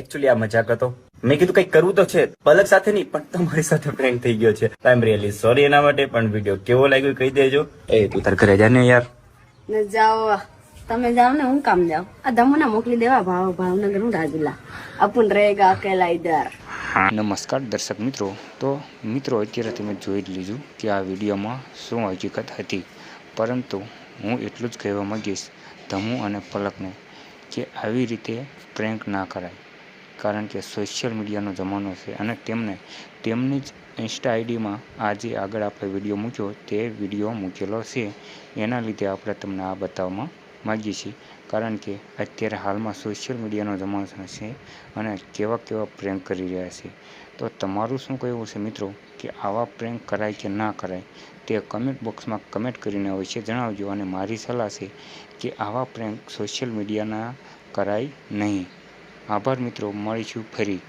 Actually આ મજાક હતો. મેં કીધું કઈ કરવું તો છે પલક સાથે નહીં પણ તમારી સાથે પ્રેન્ક થઈ ગયો છે. આઈ એમ રિયલી સોરી એના માટે પણ વીડિયો કેવો લાગ્યો કહી દેજો. એ તું તાર ઘરે જા ને યાર. ને જાઓ તમે જાઓ ને હું કામ જાઓ આ દમુના મોકલી દેવા ભાવ ભાવનગર હું રાજુલા. અપુન રહેગા અકેલા ઇધર નમસ્કાર દર્શક મિત્રો. તો મિત્રો અત્યારે તમે જોઈ જ લીધું કે આ વિડીયોમાં શું હકીકત હતી. પરંતુ હું એટલું જ કહેવા માંગીશ ધમુ અને પલકને કે આવી રીતે પ્રેન્ક ના કરાય. કારણ કે સોશિયલ મીડિયાનો જમાનો છે અને તેમને, તેમની જ ઇન્સ્ટા આઈડીમાં આજે આગળ આપણે વીડિયો મૂક્યો, તે વીડિયો મૂકેલો છે. એના લીધે આપણે તમને આ બતાવવામાં માગીએ છીએ. કારણ કે અત્યારે હાલમાં સોશિયલ મીડિયાનો જમાનો છે અને કેવા કેવા પ્રેમ કરી રહ્યા છે. તો તમારું શું કહેવું છે મિત્રો, કે આવા પ્રેમ કરાય કે ના કરાય, તે કમેન્ટ બોક્સમાં કમેન્ટ કરીને અવશ્ય જણાવજો અને મારી સલાહ છે કે આવા પ્રેમ સોશિયલ મીડિયાના કરાય નહીં. આભાર મિત્રો મળીશું ફરી.